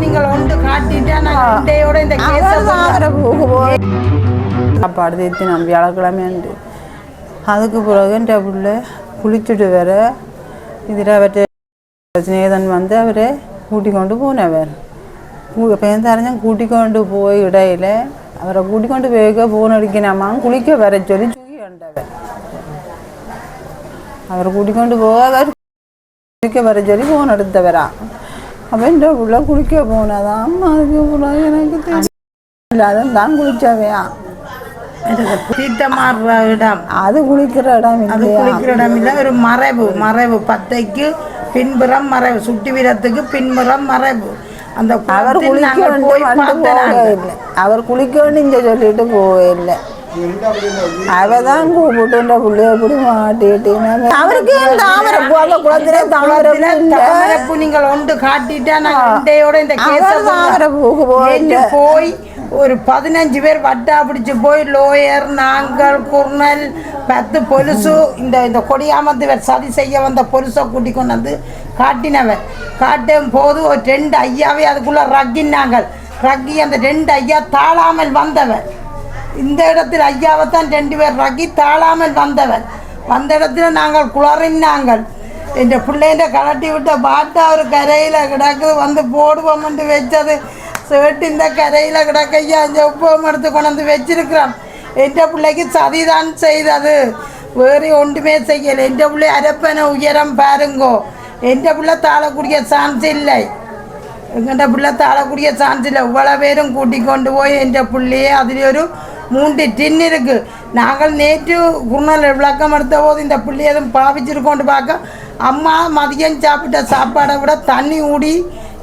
நீங்கள் ஒன்று காட்டிட்டா நான் இண்டையோட இந்த சாப்பாடு தேத்தி நான் வியாழக்கிழமைண்டு அதுக்கு பிறகு என் பிள்ளை குளிச்சுட்டு வர இதில் அவர்கிட்ட சிநேகன் வந்து அவரை கூட்டி கொண்டு போனவர் பேந்தறிஞ்சன் கூட்டி கொண்டு போய் இடையில அவரை கூட்டி கொண்டு போய்க்க போன் அடிக்கணாமா குளிக்க வர சொல்லி தூக்கி கண்டவர் அவரை கூட்டி கொண்டு போக அவர் குளிக்க வர சொல்லி போன் எடுத்தவரா. இந்த பிள்ளை குளிக்க போனதான் அதுக்கு பிறகு எனக்கு தெரியல தான் குளிச்சவையா? தீர்த்தமாடுற இடம். அது குளிக்கிற இடம் அது குளிக்கிற இடம் இல்லை. ஒரு மறைவு மறைவு. பத்தைக்கு பின்புறம் மறைவு. சுட்டி வீரத்துக்கு பின்புறம் மறைவு. அந்த அவர் குளிக்க அவர் குளிக்க வேண்டும் இங்க சொல்லிட்டு இல்லை. அவ தான் கூப்பிட்டு பிள்ளைய இப்படி மாட்டிட்டு அவருக்கு தாமரை பூ அந்த குளத்திலே தாமரை பூ நீங்கள் ஒன்று காட்டிட்டா நான் இண்டையோட இந்த தாமரை பூக்கு போகல. போய் ஒரு பதினஞ்சு பேர் வட்டா பிடிச்சு போய் லோயர் நாங்கள் குர்னல் பத்து பொலுசு இந்த இந்த கொடியாமத்து சதி செய்ய வந்த பொலுசை கூட்டி கொண்டு வந்து காட்டினவன் காட்டும் போது ஒரு ரெண்டு ஐயாவே அதுக்குள்ள ரக்கினாங்க ரக்கி அந்த ரெண்டு ஐயா தாழாமல் வந்தவன் இந்த இடத்தில் ஐயாவைத்தான் ரெண்டு பேர் ரகி தாழாமல் வந்தவர். வந்த இடத்துல நாங்கள் குளறினாங்கள். என் பிள்ளைகிட்ட கலட்டி விட்ட பாட்டா ஒரு கரையில் கிடக்குது. வந்து போடுவோம்னு வச்சது. சேட்டு இந்த கரையில் கிடக்க. ஐயா இந்த உப்பம் எடுத்து கொண்டு வச்சிருக்கிறோம் வச்சிருக்கிறான். என் பிள்ளைக்கு சதிதான் செய்தது. வேறு ஒன்றுமே செய்யலை. என் பிள்ளை அரப்பனை உயரம் பாருங்கோ. என் பிள்ளை தாழக்கூடிய சான்ஸ் இல்லை. எங்கள்கிட்ட பிள்ளை தாழக்கூடிய சான்ஸ் இல்லை. இவ்வளோ பேரும் கூட்டிக் கொண்டு போய் என் பிள்ளையே அதில் ஒரு மூன்று டின் இருக்கு நாங்கள் நேற்று குருநாள் விளக்கம் எடுத்த போது இந்த பிள்ளை எதுவும் பாவிச்சிருக்கோண்டு பார்க்க அம்மா மதியம் சாப்பிட்ட சாப்பாடை விட தண்ணி ஊடி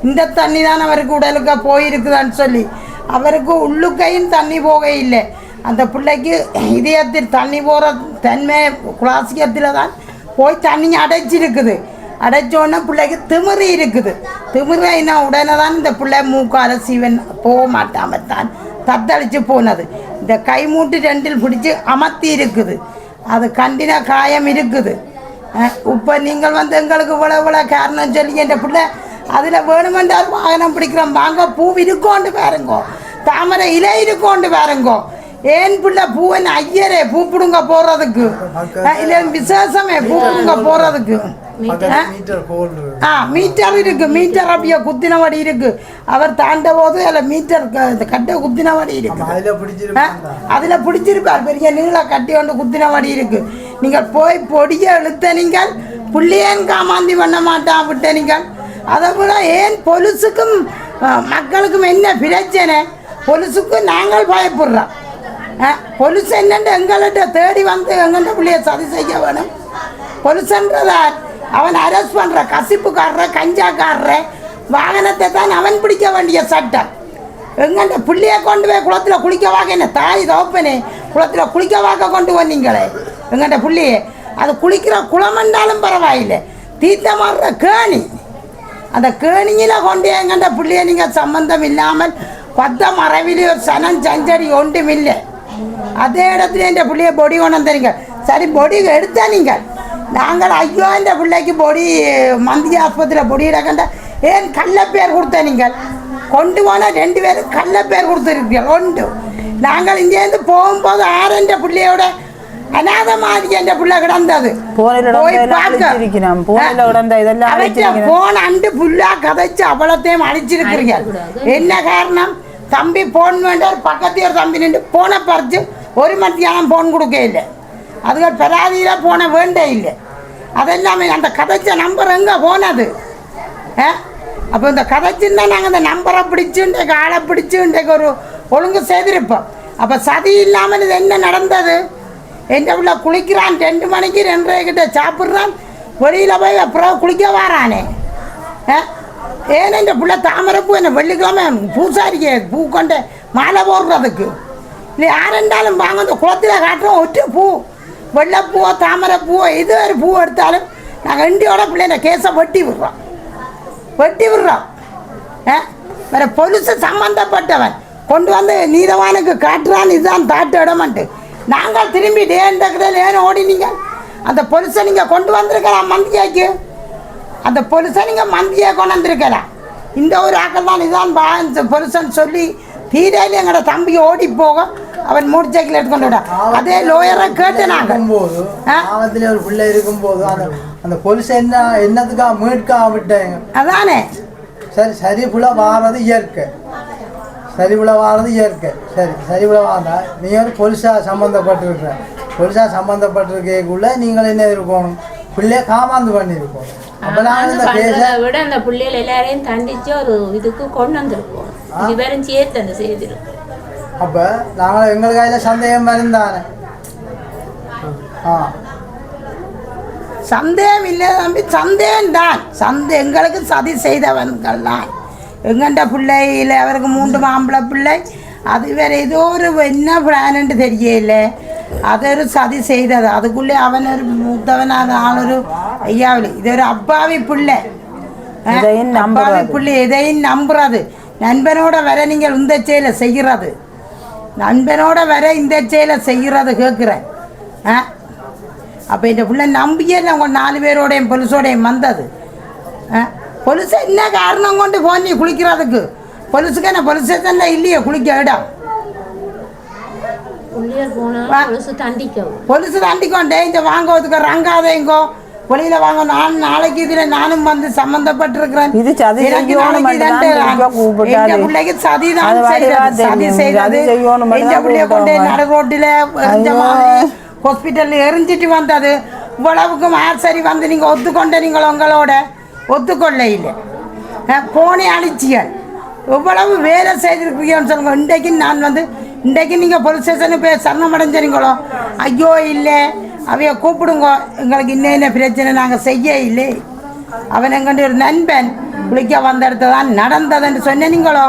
இந்த தண்ணி தான் அவருக்கு உடலுக்கு போயிருக்குதான்னு சொல்லி அவருக்கு உள்ளுக்கையும் தண்ணி போக இல்லை. அந்த பிள்ளைக்கு இதயத்தில் தண்ணி போகிற தன்மை குலாசியத்தில் தான் போய் தண்ணி அடைச்சிருக்குது. அடைச்சோடனே பிள்ளைக்கு திமிரு இருக்குது. திமிரைனா உடனே தான் இந்த பிள்ளை மூக்கால சீவன் போக மாட்டாம தான் தத்தளிச்சு போனது. இந்த கை மூட்டு ரெண்டில் பிடிச்சி அமர்த்தி இருக்குது. அது கண்டின காயம் இருக்குது. இப்போ நீங்கள் வந்து எங்களுக்கு இவ்வளோ இவ்வளோ காரணம் சொல்லி என் பிள்ளை அதில் வேணுமென்றால் வாகனம் பிடிக்கிறோம். வாங்க பூ இருக்கோண்டு பாருங்கோ. தாமரை இலை இருக்கோண்டு பாருங்கோ. ஏன் பிள்ளை பூவன் ஐயரே பூ பிடுங்க போகிறதுக்கு இல்லை விசேஷமே பூ பிடுங்க போகிறதுக்கு ஆ மீட்டர் இருக்கு மீட்டர் அப்படியே குத்தினவடி இருக்கு. அவர் தாண்ட போது அதில் மீட்டர் கட்டை குத்தினவடி இருக்கு. அஹ்? அதுல பிடிச்சிருப்பார். பெரிய நீள கட்டி கொண்டு குத்தினவடி இருக்கு. நீங்கள் போய் பொடியை இழுத்த நீங்கள் புள்ளியேன் காமாந்தி பண்ண மாட்டான் விட்ட நீங்கள். அதை விட ஏன் பொலிசுக்கும் மக்களுக்கும் என்ன பிரச்சனை? பொலிசுக்கு நாங்கள் பயப்படுறோம். பொலிசு என்னண்டு எங்கள்கிட்ட தேடி வந்து எங்கள்கிட்ட பிள்ளைய சதி செய்ய வேணும். பொலிசன்றதா அவன் அரெஸ்ட் பண்ணுற கசிப்புக்காரர கஞ்சாக்காரர வாகனத்தை தான் அவன் பிடிக்க வேண்டிய சட்டம். எங்கள்கிட்ட பிள்ளையை கொண்டு போய் குளத்தில் குளிக்க வாங்க என்ன தாய் தோப்பனே குளத்தில் குளிக்க வாக்க கொண்டு வந்தீங்களே? எங்கள்கிட்ட பிள்ளையே அது குளிக்கிற குளமண்டாலும் பரவாயில்லை. தீர்த்த மாறுற கேணி. அந்த கேணியில் கொண்டு எங்கள்கிட்ட பிள்ளைய நீங்கள் சம்பந்தம் இல்லாமல் பத்த மறைவில் ஒரு சனம் சஞ்சரி ஒன்றும் இல்லை. அதே இடத்துல என் பிள்ளைய பொடி கொண்டு வந்துறீங்க சரி பொடி எடுத்தா நீங்கள் நாங்கள் ஐயோ இந்த பிள்ளைக்கு பொடி மந்திய ஆஸ்பத்திரியில் பொடி எடுக்கண்ட ஏன் கள்ள பேர் கொடுத்த நீங்கள்? கொண்டு போன ரெண்டு பேரும் கள்ள பேர் கொடுத்துருக்கீங்க ஒன்று. நாங்கள் இங்கேருந்து போகும்போது ஆரண்ட பிள்ளையோட அநாத மாதிரி என்ற பிள்ளை கிடந்தது. போனில போனில போன் அண்டு புல்லா கதைச்சு அவ்வளோத்தையும் அழிச்சிருக்கிறீங்க என்ன காரணம்? தம்பி போன் வேண்டாம் பக்கத்து ஒரு தம்பி நின்று போனை பறிச்சு ஒரு மத்தியானம் போன் கொடுக்க இல்லை. அதுக்கு பெராதியில் போன வேண்டே இல்லை. அதெல்லாமே அந்த கதைச்ச நம்பர் எங்கே போனது? அப்போ இந்த கதைச்சுன்னா நாங்கள் இந்த நம்பரை பிடிச்சு இன்றைக்கு ஆளை பிடிச்சு இன்றைக்கு ஒரு ஒழுங்கு செய்திருப்போம். அப்போ சதி இல்லாமல் இது என்ன நடந்தது? என் உள்ள குளிக்கிறான் ரெண்டு மணிக்கு ரெண்டரை கிட்ட சாப்பிட்றான் வெளியில் போய் அப்புறம் குளிக்க வாரானே. ஆ? ஏன் இந்த பிள்ளை தாமரைப்பூ என்ன வெள்ளிக்கிழமை பூசாரிக்கு பூ கொண்டு மாலை போடுறதுக்கு? இல்லை யாரெண்டாலும் வாங்க இந்த குளத்தில் காட்டுறோம் ஒற்று பூ. வெள்ளைப்பூவோ தாமரைப்பூவோ எது ஒரு பூ எடுத்தாலும் நாங்கள் இண்டியோட பிள்ளைங்க கேஸை வெட்டி விடுறோம். வெட்டி விடுறோம். ஆ? வேற பொலிசு கொண்டு வந்து நீதவானுக்கு காட்டுறான் இதுதான் தாட்டு இடமன்ட்டு நாங்கள் திரும்பி டேன் டக்குறேன் ஏன் ஓடினீங்க? அந்த பொலிசை நீங்கள் கொண்டு வந்திருக்கலாம் மந்தியாக்கு அந்த பொலிசை நீங்கள் மந்தியை கொண்டு வந்திருக்கலாம் இந்த ஒரு ஆக்கள் தான் இதான் பா பொலிசன் சொல்லி தீரையில் எங்களோட தம்பி ஓடி போகும். அவன் மூடி சைக்கிள் எடுத்துக்கொண்டு விடா அதே லோயரை கேட்டு நாங்கள் ஆ? ஆபத்துல ஒரு பிள்ளை இருக்கும்போது அந்த அந்த பொலிசை என்ன என்னத்துக்கா மீட்கா விட்டாங்க? அதானே. சரி சரிபுல வாரது இயற்கை. சரிபுல வாரது இயற்கை. சரி சரிபுல வாந்தா நீ ஒரு பொலிசா சம்மந்தப்பட்டிருக்கிற பொலிசா சம்மந்தப்பட்டிருக்கக்குள்ள நீங்கள் என்ன இருக்கணும்? பிள்ளைய காமாந்து பண்ணியிருக்கோம் விட அந்த பிள்ளைகள் எல்லாரையும் தண்டிச்சு ஒரு இதுக்கு கொண்டு வந்திருக்கோம். இது வெறும் சேர்த்து அந்த செய்திருக்கோம் அப்போ நாங்கள் எங்கள் கையில் சந்தேகம் இருந்தானே ஆ சந்தேகம் இல்லை தம்பி சந்தேகம் தான் சந்தே எங்களுக்கு சதி செய்தவன்கள் தான் எங்கண்ட பிள்ளையில் அவருக்கு மூன்று மாம்பழ பிள்ளை அது வேற ஏதோ ஒரு என்ன பிளான்னு தெரியல அതൊരു சதி செய்தது அதுக்குள்ளே அவன் ஒரு மூத்தவனான ஆளொரு ஐயாவில் இது ஒரு அப்பாவி பிள்ளை ஆ, இதையும் நம்புறது. அப்பாவி பிள்ளை எதையும் நம்புறது நண்பனோட வர நீங்கள் இந்த செயலை செய்கிறது கேட்குறேன். ஆ? அப்போ இந்த பிள்ளை நம்பியே உங்கள் நாலு பேரோடையும் பொலிசோடையும் வந்தது. ஆ? பொலிசு என்ன காரணம் கொண்டு போன் குளிக்கிறதுக்கு? பொலிசுக்கு என்ன பொலிசு தானே இல்லையே குளிக்க இடம். பொலிசு தாண்டிக்கொண்டே இந்த வாங்க ஒதுக்க ரங்காதேங்கோ வெளியில வாங்க நான் நாளைக்கு இதுல நானும் வந்து சம்பந்தப்பட்டிருக்கிறேன். இது சதி பிள்ளைக்கு சதி தான். சதி. செய்தது. மட்டும்தான் பிள்ளைய கொண்டு. நடு ரோட்டில் ஹாஸ்பிட்டலில் எரிஞ்சிட்டு வந்தது. இவ்வளவுக்கும் ஆர் சரி வந்து நீங்க ஒத்துக்கொண்ட நீங்கள் உங்களோட ஒத்துக்கொள்ள இல்லை போனே அழிச்சியல். எவ்வளவு வேலை செய்திருக்கீங்கன்னு சொல்லுங்க. இன்றைக்கு நான் வந்து இன்றைக்கு நீங்கள் போலீஸ் ஸ்டேஷனுக்கு போய் சரணம் அடைஞ்சிருங்களோ ஐயோ இல்லை. அவைய கூப்பிடுங்க. எங்களுக்கு இன்னும் என்ன பிரச்சனை? நாங்கள் செய்ய இல்லை. அவன் எங்கண்டு ஒரு நண்பன் குளிக்க வந்த இடத்துல தான் நடந்ததுன்னு சொன்னீங்களோ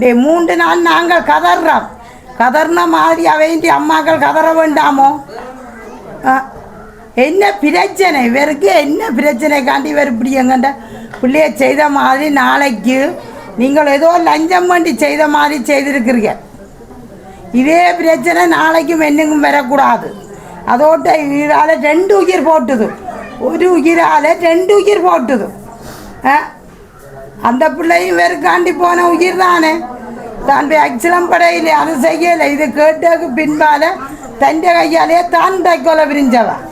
டே மூன்று நாள் நாங்கள் கதறோம் கதர்ன மாதிரி அவையின்றி அம்மாக்கள் கதற வேண்டாமோ? என்ன பிரச்சனை? இவருக்கு என்ன பிரச்சனை காண்டி இவர் இப்படி எங்கண்ட பிள்ளைய செய்த மாதிரி நாளைக்கு நீங்கள் ஏதோ லஞ்சம் பண்ணி செய்த மாதிரி செய்திருக்கிறீங்க. இதே பிரச்சனை நாளைக்கும் என்னங்கும் வரக்கூடாது. அதோட்ட இதால் ரெண்டு உயிர் போட்டுது. ஒரு உயிரால் ரெண்டு உயிர் போட்டுது. அந்த பிள்ளையும் வெறுக்காண்டி போன உயிர் தானே? தான் போய் அச்சலம் படையிலே அது செய்யலை. இது கேட்டதுக்கு பின்பால தൻ്റെ கையாலே தான் தைக்கொலை விரிஞ்சவன்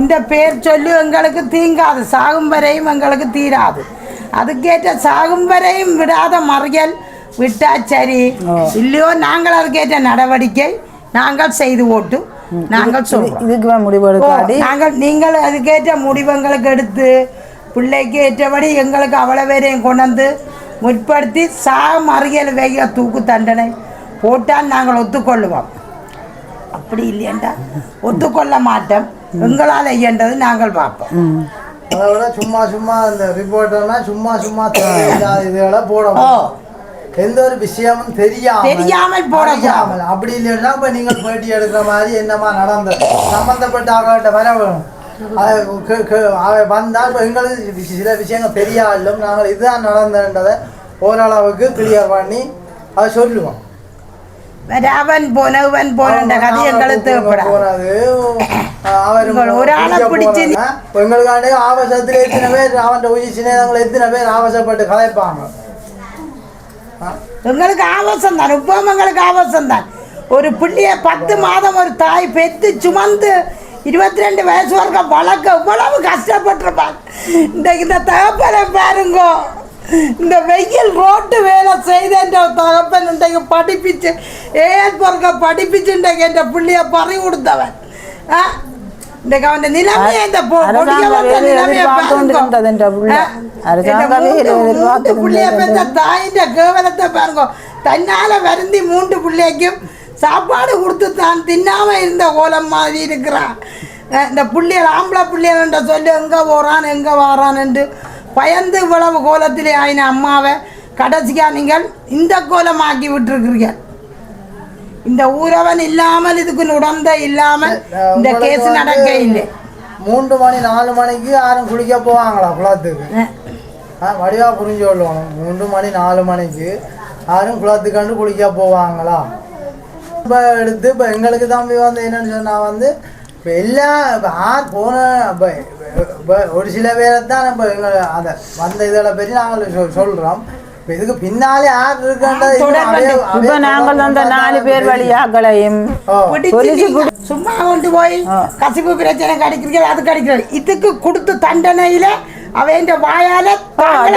இந்த பேர் சொல்லி எங்களுக்கு தீங்காது. சாகும் வரையும் எங்களுக்கு தீராது. அதுக்கேற்ற சாகும் வரையும் விடாத மறியல் விட்டா சரி. இல்லையோ நாங்கள் அதுக்கேற்ற நடவடிக்கை நாங்கள் செய்து ஓட்டு. நாங்கள் சொல்றோம். இதுக்கு ஓ, நாங்கள் நீங்கள் அதுக்கேற்ற முடிவுங்களுக்கு எடுத்து பிள்ளைக்கு ஏற்றபடி எங்களுக்கு அவ்வளோ பேரையும் கொண்டு வந்து முற்படுத்தி சா மறியல் வேக தூக்கு தண்டனை போட்டால் நாங்கள் ஒத்துக்கொள்ளுவோம். அப்படி இல்லையண்டா. ஒத்துக்கொள்ள மாட்டோம். எங்களால் இயன்றது நாங்கள் பார்ப்போம். ம். அதை விட சும்மா சும்மா அந்த ரிப்போர்ட்டெல்லாம் சும்மா சும்மா தேவையில்லாத இதுகளை போட ஓ. எந்த ஒரு விஷயமும் தெரியாம தெரியாமல். அறியாமல். அப்படி இல்லைன்னா இப்ப நீங்கள் பேட்டி எடுக்கிற மாதிரி என்னமா நடந்தது சம்பந்தப்பட்ட ஆகட்ட வர வேணும் அதை கே- கே- அவை வந்தால் எங்களுக்கு சில விஷயங்கள் தெரியாலும் நாங்கள் இதுதான் நடந்ததுன்றதை ஓரளவுக்கு கிளியர் பண்ணி அதை சொல்லுவோம் அவன் போனவன் போன கதை எங்களுக்கு தேவைப்படாது எங்களுக்காண்டி ஆபாசத்தில் எத்தனை பேர் அவன் உயிர் சின்னவங்களை எத்தனை பேர் ஆபாசப்பட்டு கலைப்பாங்க? எங்களுக்கு ஆபாசம் தான் இப்பவும் எங்களுக்கு ஆபாசம் தான் ஒரு பிள்ளைய பத்து மாதம் ஒரு தாய் பெத்து சுமந்து இருபத்தி ரெண்டு வயசு வரைக்கும் வளர்க்க இவ்வளவு கஷ்டப்பட்டிருப்பாங்க. இந்த இந்த தகப்பனை பாருங்கோ. இந்த வெயில் ரோட்டு வேலை செய்தேன்ற தகப்பன் இன்றைக்கு படிப்பிச்சு ஏன் பிறக்க படிப்பிச்சு இன்றைக்கு என் பிள்ளைய பறி கொடுத்தவன். ஆ தன்னால வருந்தி மூன்று பிள்ளைக்கும் சாப்பாடு கொடுத்து தான் தின்னாம இருந்த கோலம் மாதிரி இருக்கிறான். இந்த புள்ளைகள் ஆம்பளை பிள்ளைகள்ன்ற சொல்லி எங்கே போகிறான் எங்கே வாரான்ட்டு பயந்து இவ்வளவு கோலத்திலே ஆயின அம்மாவை கடைசியா நீங்கள் இந்த கோலமாக்கி விட்டுருக்கிறீங்க இந்த ஊரவன் இல்லாமல் இதுக்கு உடந்த இல்லாமல் இந்த கேஸ் நடக்க இல்லை மூன்று மணி நாலு மணிக்கு யாரும் குளிக்க போவாங்களா குளத்துக்கு? ஆ வடிவாக புரிஞ்சு கொள்ளணும் மூன்று மணி நாலு மணிக்கு யாரும் குளத்துக்கண்டு குளிக்க போவாங்களா? இப்போ எடுத்து இப்போ எங்களுக்கு தம்பி வந்து என்னன்னு சொன்னால் வந்து இப்போ எல்லா இப்போ ஆர் போன இப்போ இப்ப ஒரு சில பேரை தான் நம்ம எங்களை அந்த வந்த இதில் பற்றி நாங்கள் சொ- சொல்றோம். இப்ப இதுக்கு பின்னாலே யார் இப்ப நாங்கள் அந்த நாலு பேர் வழியாக்களையும் சும்மா கொண்டு போய் கசிப்பு பிரச்சனை கிடைக்கிறது அது கிடைக்கிறது. இதுக்கு கொடுத்து தண்டனையில அவன் வாயால போனாங்க.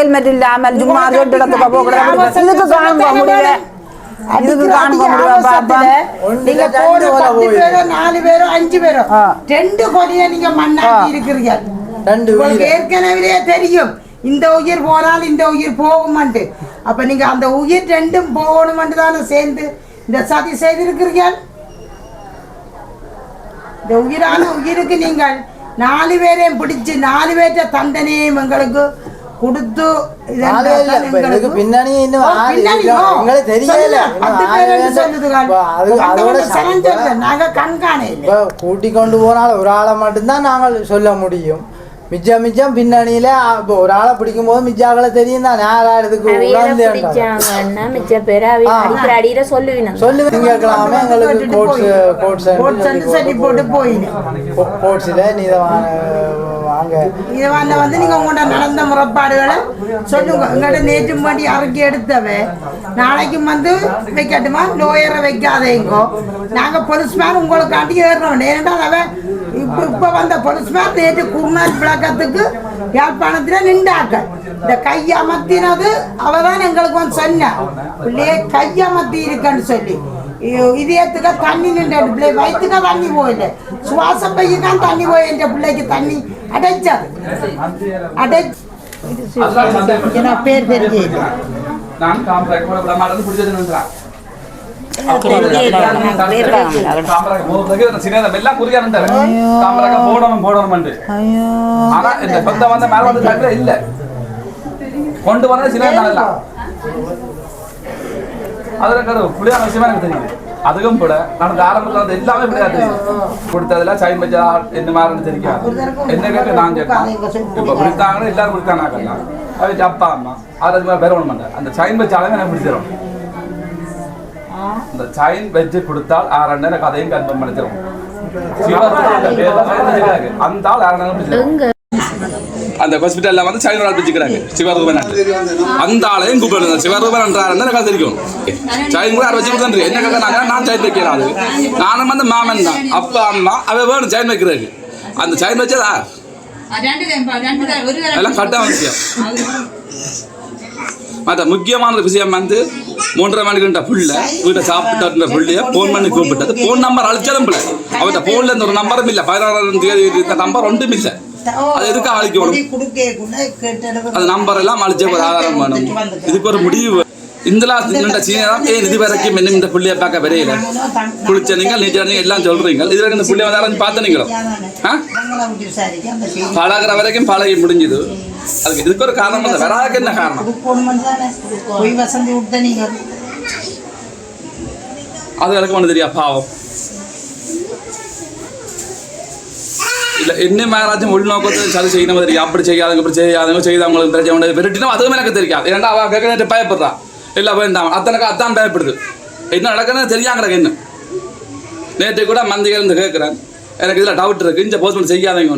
ஹெல்மெட் இல்லாமல் சும்மா போக கூடாது இதுக்கு காணுங்க முடியல இதுக்கு பாப்பா நீங்க கொலை பத்து. பேரோ நாலு பேரோ அஞ்சு பேரோ. ரெண்டு கொலையை நீங்க மண்ணாக்கி இருக்கிறீங்க. ரெண்டு உங்களுக்கு உயிரை. ஏற்கனவே தெரியும். இந்த உயிர் போனால் இந்த உயிர் போகுமாண்டு அப்ப நீங்க அந்த உயிர் ரெண்டும் போகணுமாண்டு தானே சேர்ந்து இந்த சதி செய்திருக்கிறீர்கள் இந்த உயிரான உயிருக்கு நீங்கள் நாலு பேரையும் பிடிச்சு நாலு பேர்ட்ட தண்டனையும் எங்களுக்கு. கொடுத்து இதுக்கு எங்களுக்கு- பின்னணி. இன்னும் தெரியல. நாங்க கண்காணையில் இப்போ கூட்டி கொண்டு போனால் ஒரு ஆளை மட்டும்தான் நாங்கள் சொல்ல முடியும். மிச்சம் மிச்சம் பின்னணியில இப்போ ஒரு ஆளை பிடிக்கும் போது மிச்சாக்களை தெரியும் தான். சொல்லுவினம் சொல்லி திங்கட்கிழமை எங்களுக்கு கோட்ஸ் கோட்ஸ் போட்டு போயினேன் கோட்ஸில் நீதவான வாங்க. இது வந்து வந்து நீங்க உங்கள்கிட்ட நடந்த முறைப்பாடுகளை சொல்லுங்க. உங்கள்கிட்ட நேற்று மாட்டி அரைக்கி எடுத்தவே. நாளைக்கும் வந்து வைக்கட்டுமா? லோயரை வைக்காதேங்கோ. நாங்கள் பொலிஸ்மேன் உங்களுக்காண்டி ஏறுறோம் ஏனென்றால் அவன் இப்போ இப்போ வந்த பொலிஸ்மேன் நேற்று குருநாள் விளக்கத்துக்கு யாழ்ப்பாணத்துல நின்றாக்க இந்த கையமர்த்தினது அவ தான் எங்களுக்கு வந்து சொன்னா பிள்ளையே கையமர்த்தி இருக்குன்னு சொல்லி. இதயத்துக்கு தண்ணி நின்ற பிள்ளை வயிற்றுக்கு தண்ணி போயில சுவாச பையக்கான் தண்ணி போய் என்ற பிள்ளைக்கு தண்ணி அடைச்சது. அடை ஏன்னா பேர் தெரியல நான் கூட விட மாட்டேன்னு இல்ல கொண்டு வந்தது சின்ன எல்லாம் அதுல கரு புளியான விஷயமா எனக்கு தெரியுது அதுவும் கூட நடந்த ஆரம்பத்துல வந்து எல்லாமே புளியா தெரியும் கொடுத்ததுல சைன் வச்சா என்ன மாதிரி தெரியாது என்ன கேட்க நான் கேட்கலாம் இப்ப பிடித்தாங்கன்னா எல்லாரும் பிடித்தாங்க அது அப்பா அம்மா அது அது மாதிரி வேற ஒண்ணு மாட்டேன் அந்த சைன் வச்சாலுமே எனக்கு பிடிச்சிடும் அந்த சைன் வச்சு கொடுத்தால் ஆறாண்டு கதையும் கன்ஃபார்ம் பண்ணிச்சிடும் அந்த ஆள் ஆறாண்டு பிடிச்சிடும் அந்த ஹாஸ்பிட்டல்ல வந்து சைனா ஆள் பிடிச்சிக்கிறாங்க. சிவரூபன் அந்த ஆளையும் கூப்பிடுங்க. சிவரூபன் என்றாருன்னு எனக்கு தெரியும். சைன் கூட வச்சு கொடுத்து என்ன கேட்கறாங்க நான் சைன் வைக்கிறேன் நானும் வந்து மாமன் தான். அப்பா அம்மா அவ வேணும் சைன் வைக்கிறதுக்கு. அந்த சைன் வச்சதா? எல்லாம் கட்ட விஷயம் மற்ற முக்கியமான விஷயம் வந்து மூன்றரை மணிக்கு புள்ள வீட்டை சாப்பிட்டு புள்ளைய போன் பண்ணி கூப்பிட்டது. போன் நம்பர் அழிச்சாலும் பிள்ளை அவர்கிட்ட போன்ல இந்த ஒரு நம்பரும் இல்லை. பதினாறாம் தேதி இந்த நம்பர் ஒன்றும் இல்லை. அது எதுக்கு அழிக்கணும்? அது நம்பர் எல்லாம் அழிச்ச ஒரு ஆதாரம் வேணும். இதுக்கு ஒரு முடிவு இந்த இந்த சீனியரம் ஏன் இது வரைக்கும் என்ன இந்த புள்ளைய பார்க்க வரையில. குளிச்ச நீங்கள் நீச்சல் எல்லாம் சொல்றீங்க. இது வரைக்கும் இந்த புள்ளைய வந்து யாராச்சும் பார்த்தனீங்களோ ஆ? பழகுற வரைக்கும் பழகி முடிஞ்சுது. அதுக்கு இதுக்கு ஒரு காரணம் இல்லை. வராதுக்கு என்ன காரணம்? அது எனக்கு ஒன்று தெரியா? பாவம். இல்ல என்ன மேராச்சும் உள்நோக்கத்தை சரி செய்யணும் தெரியும் அப்படி செய்யாதவங்க இப்படி செய்யாதவங்க செய்தவங்களுக்கு தெரிஞ்சவங்க விரட்டினா அதுவும் எனக்கு தெரியாது. ஏன்னா அவ கேட்க பயப்படுறா. இல்ல வேண்டாம் அத்தனைக்கு அத்தான் பயப்படுது. என்ன நடக்குதுன்னு தெரியாங்க என்ன? நேற்று கூட மந்திகள் இருந்து கேட்குறேன் எனக்கு இதில் டவுட் இருக்குது இந்த போஸ்ட்மெண்ட் செய்யாதவங்க